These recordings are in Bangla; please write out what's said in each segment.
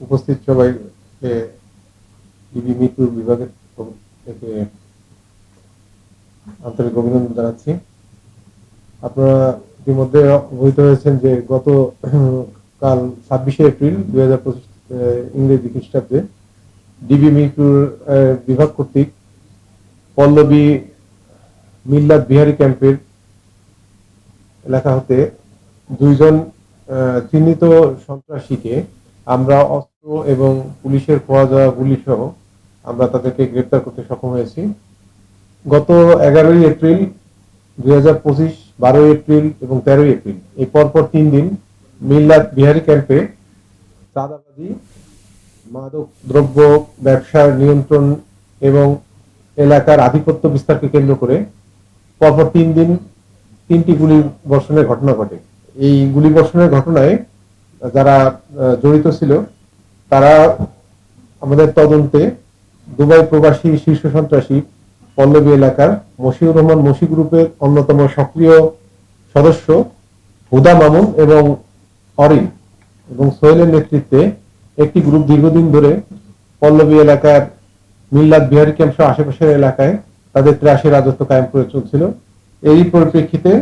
উপস্থিত সবাইকে ডিবি মিরপুর বিভাগের থেকে আন্তরিক অভিনন্দন জানাচ্ছি। আপনারা ইতিমধ্যে অবহিত হয়েছেন যে গত কাল ছাব্বিশে এপ্রিল দুই হাজার পঁচিশ ইংরেজি খ্রিস্টাব্দে ডিবি আহ, বিভাগ কর্তৃক পল্লবী মিল্লাত বিহারি ক্যাম্পের এলাকা হতে দুইজন চিহ্নিত সন্ত্রাসীকে আমরা অস্ত্র এবং পুলিশের খোয়া যাওয়া গুলি সহ আমরা তাদেরকে গ্রেপ্তার করতে সক্ষম হয়েছি। গত এগারোই এপ্রিল, দুই হাজার পঁচিশ, বারোই এপ্রিল এবং তেরোই এপ্রিল, এই পরপর তিন দিন মিল্লাত বিহারি ক্যাম্পে চাঁদাবাজি, মাদক, দ্রব্য, ব্যবসার নিয়ন্ত্রণ এবং এলাকার আধিপত্য বিস্তারকে কেন্দ্র করে পরপর তিন দিন তিনটি গুলি বর্ষণের ঘটনা ঘটে। এই গুলি বর্ষণের ঘটনায় যারা জড়িত ছিল, তারা আমাদের তদন্তে দুবাই প্রবাসী শীর্ষ সন্ত্রাসী পল্লবী এলাকার মশিউর রহমান মশি গ্রুপের অন্যতম সক্রিয় সদস্য হুদা মামুন এবং অরিন এবং সোহেলের নেতৃত্বে একটি গ্রুপ দীর্ঘদিন ধরে পল্লবী এলাকার মিল্লাত বিহারি ক্যাম্পসহ আশেপাশের এলাকায় তাদের ত্রাসী রাজত্ব কায়েম করে চলছিল। এরই পরিপ্রেক্ষিতে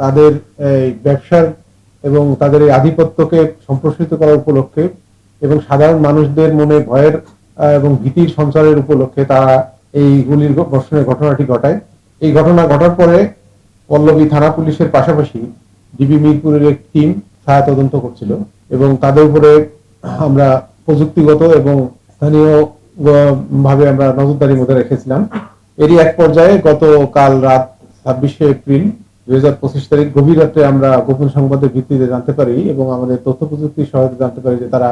তাদের, এই ব্যবসার এবং তাদের এই আধিপত্যকে সম্প্রসারিত করার উপলক্ষে এবং সাধারণ মানুষদের মনে ভয়ের এবং ভীতির সঞ্চারের উপলক্ষে তারা এই গুলির বর্ষণের ঘটনাটি ঘটায়। এই ঘটনা ঘটার পরে পল্লবী থানা পুলিশের পাশাপাশি ডিবি মিরপুরের এক টিম ছায়া তদন্ত করছিল এবং তাদের উপরে আমরা প্রযুক্তিগত এবং স্থানীয় ভাবে আমরা নজরদারির মধ্যে রেখেছিলাম। এরই এক পর্যায়ে গতকাল রাত ছাব্বিশে এপ্রিল দুই হাজার পঁচিশ তারিখ গভীর রাত্রে আমরা গোপন সংবাদের ভিত্তিতে জানতে পারি এবং আমাদের তথ্য প্রযুক্তির সহায়তা জানতে পারি যে তারা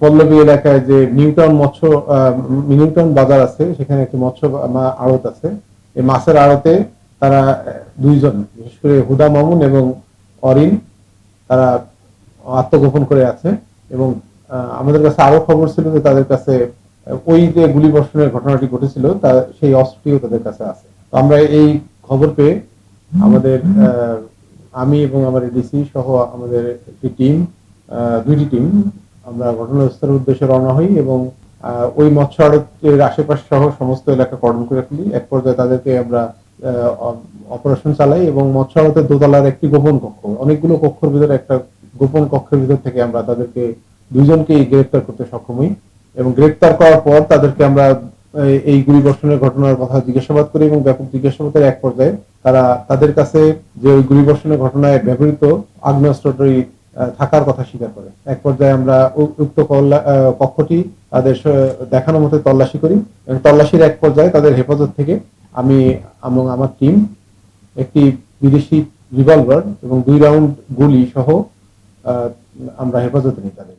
পল্লবী এলাকায় যে নিউটাউন মৎস্য আহ, নিউটাউন বাজার আছে সেখানে একটি মৎস্য আড়ত আছে। এই মাছের আড়তে তারা দুইজন বিশেষ করে হুদা মামুন এবং অরিন তারা আত্মগোপন করে আছে এবং আমাদের কাছে আরও খবর ছিল যে তাদের কাছে ওই যে গুলি বর্ষণের ঘটনাটি ঘটেছিল তা সেই অস্ত্রটিও তাদের কাছে আছে। তো আমরা এই খবর পেয়ে আমাদের আমি এবং আমার ডিসি সহ আমাদের একটি টিম দুইটি টিম, আমরা ঘটনাস্থলের উদ্দেশ্যে রওনা হই এবং ওই মৎস্য আড়তের আশেপাশ সহ সমস্ত এলাকা কর্ডন করে ফেলি। এক পর্যায়ে তাদেরকে আমরা অপারেশন চালাই এবং মৎস্য আড়তের দোতলার একটি গোপন কক্ষ, অনেকগুলো কক্ষের ভিতরে একটা গোপন কক্ষের ভিতর থেকে আমরা তাদেরকে দুইজনকেই গ্রেপ্তার করতে সক্ষম হই এবং গ্রেপ্তার করার পর তাদেরকে আমরা এই গুলি বর্ষণের ঘটনার কথা জিজ্ঞাসাবাদ করি এবং ব্যাপক জিজ্ঞাসাবাদের এক পর্যায়ে তারা তাদের কাছে যে ওই গুলিবর্ষণের ঘটনায় ব্যবহৃত আগ্নেয়াস্ত্রটি থাকার কথা স্বীকার করে। এক পর্যায়ে আমরা উক্ত কক্ষটি তাদের দেখানো মতো তল্লাশি করি এবং তল্লাশির এক পর্যায়ে তাদের হেফাজত থেকে আমি এবং আমার টিম একটি বিদেশি রিভলভার এবং দুই রাউন্ড গুলি সহ আমরা হেফাজতে নিই তাদের।